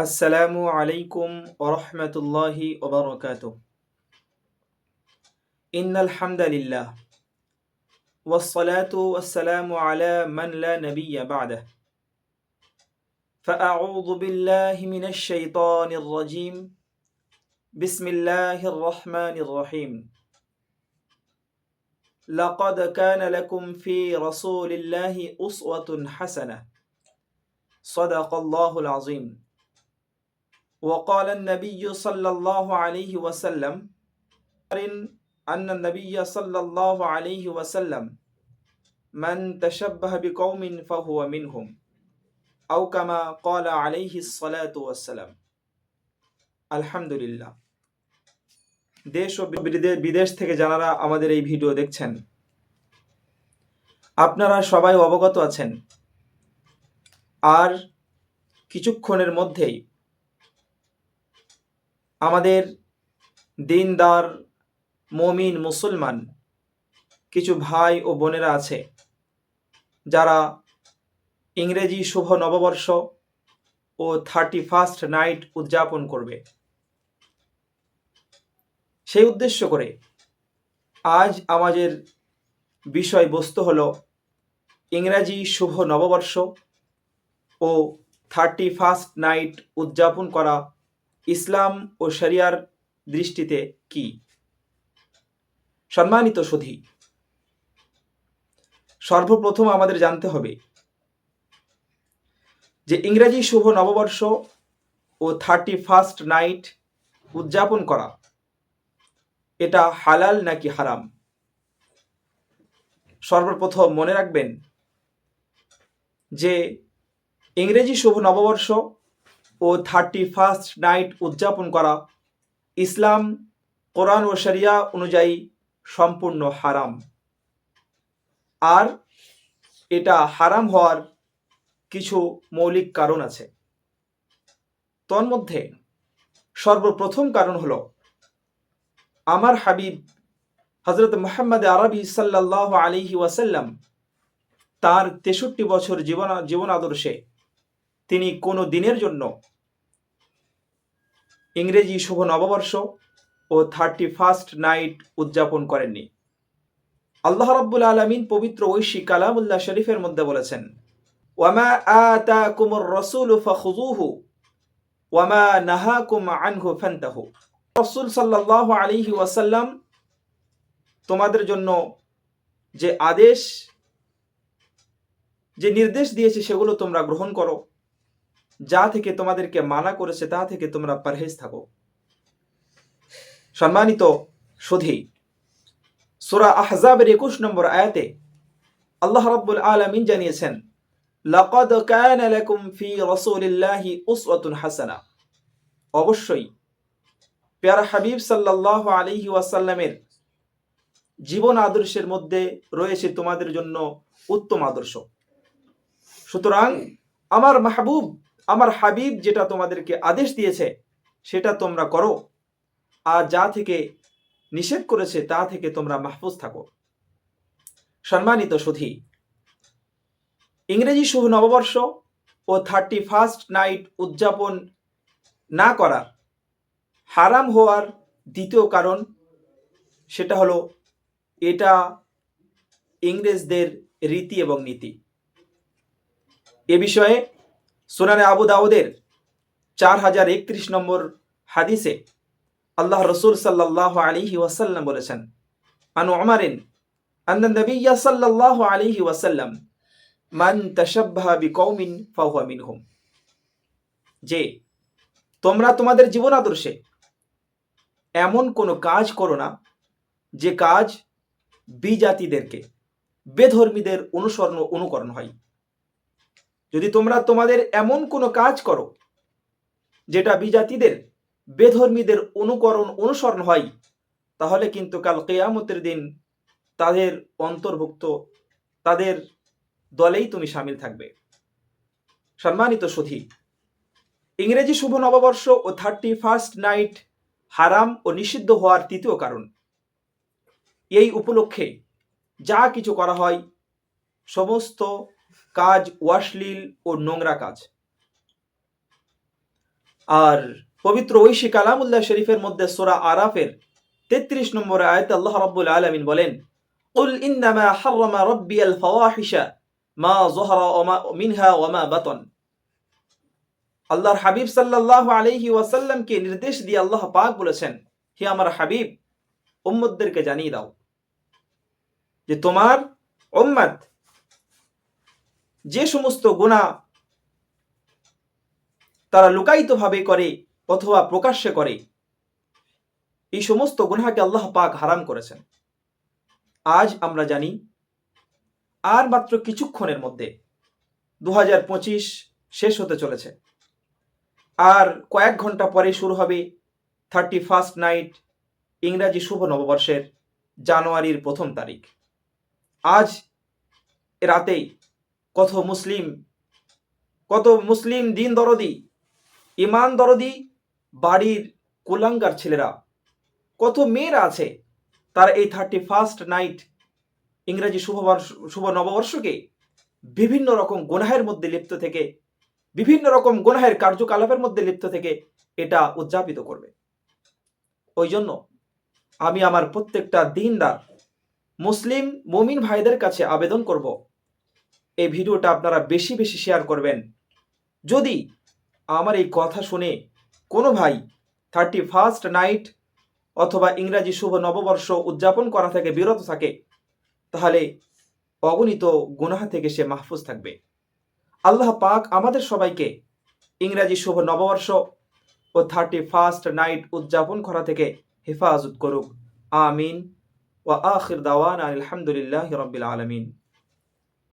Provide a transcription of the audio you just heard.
السلام عليكم ورحمة الله وبركاته. إن الحمد لله والصلاة والسلام على من لا نبي بعده. فأعوذ بالله من الشيطان الرجيم. بسم الله الرحمن الرحيم. لقد كان لكم في رسول الله أسوة حسنة. صدق الله العظيم. وقال النبي صلى الله عليه وسلم أن النبي صلى الله عليه وسلم من تشبه بقوم فهو منهم أو كما قال عليه الصلاة والسلام الحمد لله দেশ ও বিদে- বিদেশ থেকে যারা আমাদের এই ভিডিও দেখছেন আপনারা সবাই অবগত আছেন আর কিছুক্ষণের মধ্যেই আমাদের দিনদার, মমিন, মুসলমান কিছু ভাই ও বোনেরা আছে যারা ইংরেজি শুভ নববর্ষ ও থার্টি ফার্স্ট নাইট উদযাপন করবে। সেই উদ্দেশ্য করে আজ আমাদের বিষয়বস্তু হল ইংরাজি শুভ নববর্ষ ও থার্টি ফার্স্ট নাইট উদযাপন করা ইসলাম ও শরিয়ার দৃষ্টিতে কি? সম্মানিত সুধী, সর্বপ্রথম আমাদের জানতে হবে যে ইংরেজি শুভ নববর্ষ ও থার্টি ফার্স্ট নাইট উদযাপন করা, এটা হালাল নাকি হারাম? সর্বপ্রথম মনে রাখবেন যে ইংরেজি শুভ নববর্ষ ও থার্টি ফার্স্ট নাইট উদযাপন করা ইসলাম, কোরআন ও শরিয়া অনুযায়ী সম্পূর্ণ হারাম। আর এটা হারাম হওয়ার কিছু মৌলিক কারণ আছে। তন্মধ্যে, সর্বপ্রথম কারণ হলো, আমার হাবিব হজরত মোহাম্মদ আরবি সাল্লাহ আলিহি ওয়াসাল্লাম তার তেষট্টি বছর জীবন জীবন আদর্শে তিনি কোনো দিনের জন্য ইংরেজি শুভ নববর্ষ ও থার্টি ফার্স্ট নাইট উদযাপন করেননি। আল্লাহ রাব্বুল আলমিন পবিত্র ঐশী কালামুল্লাহ শরীফের মধ্যে বলেছেন, ওয়ামা আতাকুমুর রাসূল ফাখুযুহু, ওয়ামা নাহাকুম আনহু ফান্তাহু। রাসূল সাল্লাল্লাহু আলাইহি ওয়াসাল্লাম তোমাদের জন্য যে আদেশ, যে নির্দেশ দিয়েছে সেগুলো তোমরা গ্রহণ করো। যা থেকে তোমাদেরকে মানা করেছে, তা থেকে তোমরা পরহেজ থাকো। সম্মানিত সুধী, সুরা আহজাবের একুশ নম্বর আয়াতে আল্লাহ রাব্বুল আলামিন জানিয়েছেন, লাকাদ কানা লাকুম ফি রাসূলিল্লাহি উসওয়াতুন হাসানা। অবশ্যই, পেয়ারা হাবিব সাল্লাল্লাহু আলাইহি ওয়াসাল্লামের জীবন আদর্শের মধ্যে রয়েছে তোমাদের জন্য উত্তম আদর্শ। সুতরাং আমার মাহবুব আমার হাবিব যেটা তোমাদেরকে আদেশ দিয়েছে, সেটা তোমরা করো। আর যা থেকে নিষেধ করেছে, তা থেকে তোমরা মাহফুজ থাকো। সম্মানিত সুধী, ইংরেজি শুভ নববর্ষ ও থার্টি ফার্স্ট নাইট উদযাপন না করার হারাম হওয়ার দ্বিতীয় কারণ, সেটা হলো এটা ইংরেজদের রীতি এবং নীতি। এ বিষয়ে সোনানে আবু দাউদের চার হাজার একত্রিশ নম্বর হাদিসে আল্লাহ রসুল সাল্লাহ আলিহি ওয়াসাল্লাম বলেছেন, আনু আমারিন আন্না নবিয়্যা সাল্লাল্লাহু আলাইহি ওয়াসাল্লাম মান তাশাব্বাহা বিকৌমিন ফাহুয়া মিনহুম। যে তোমরা তোমাদের জীবন আদর্শে এমন কোনো কাজ করো না যে কাজ বিজাতিদেরকে, বেধর্মীদের অনুসরণ অনুকরণ হয়। যদি তোমরা তোমাদের এমন কোনো কাজ করো, যেটা বিজাতিদের, বেধর্মীদের অনুকরণ অনুসরণ হয়, তাহলে কিন্তু কাল কেয়ামতের দিন তাদের অন্তর্ভুক্ত, তাদের দলেই তুমি সামিল থাকবে। সম্মানিত সুধী ইংরেজি শুভ নববর্ষ ও থার্টি ফার্স্ট নাইট হারাম ও নিষিদ্ধ হওয়ার তৃতীয় কারণ। এই উপলক্ষে যা কিছু করা হয়, সমস্ত কাজ ওয়াশলীল ও নোংরা কাজ আর পবিত্র ঐশী কালামুল্লাহ শরীফের মধ্যে সোরা আরাফের তেত্রিশ নম্বর আয়তে আল্লাহ রাব্বুল আলামিন বলেন قل إنما حرم ربي الفواحش ما ظهر وما منها وما بطن আল্লাহর হাবিব সাল্লাল্লাহু আলাইহি ওয়াসাল্লামকে নির্দেশ দিয়ে আল্লাহ পাক বলেছেন হে আমার হাবিব উম্মতদেরকে জানিয়ে দাও যে তোমার উম্মত যে সমস্ত গুনাহ তারা লুকায়িতভাবে করে অথবা প্রকাশ্যে করে, এই সমস্ত গুনাহকে আল্লাহ পাক হারাম করেছেন। আজ আমরা জানি আর মাত্র কিছুক্ষণের মধ্যে দু হাজার পঁচিশ শেষ হতে চলেছে। আর কয়েক ঘণ্টা পরে শুরু হবে থার্টি ফার্স্ট নাইট ইংরাজি শুভ নববর্ষের জানুয়ারির প্রথম তারিখ। আজ রাতেই কত মুসলিম কত মুসলিম দিন দরদি, ইমান দরদি, বাড়ির কুলাঙ্গার ছেলেরা, কত মেয়েরা আছে, তারা এই থার্টি ফার্স্ট নাইট ইংরেজি শুভবর্ষ শুভ নববর্ষকে বিভিন্ন রকম গুনাহের মধ্যে লিপ্ত থেকে, বিভিন্ন রকম গুনাহের কার্যকলাপের মধ্যে লিপ্ত থেকে এটা উদযাপিত করবে। ওই জন্য আমি আমার প্রত্যেকটা দিনদার মুসলিম মুমিন ভাইদের কাছে আবেদন করব এই ভিডিওটা আপনারা বেশি বেশি শেয়ার করবেন। যদি আমার এই কথা শুনে কোনো ভাই থার্টি ফার্স্ট নাইট অথবা ইংরাজি শুভ নববর্ষ উদযাপন করা থেকে বিরত থাকে, তাহলে অগণিত গুনাহা থেকে সে মাহফুজ থাকবে। আল্লাহ পাক আমাদের সবাইকে ইংরাজি শুভ নববর্ষ ও থার্টি ফার্স্ট নাইট উদযাপন করা থেকে হেফাজত করুক। আমিন। ওয়া আখির দাওয়ান আলহামদুলিল্লাহ রবিল আলমিন।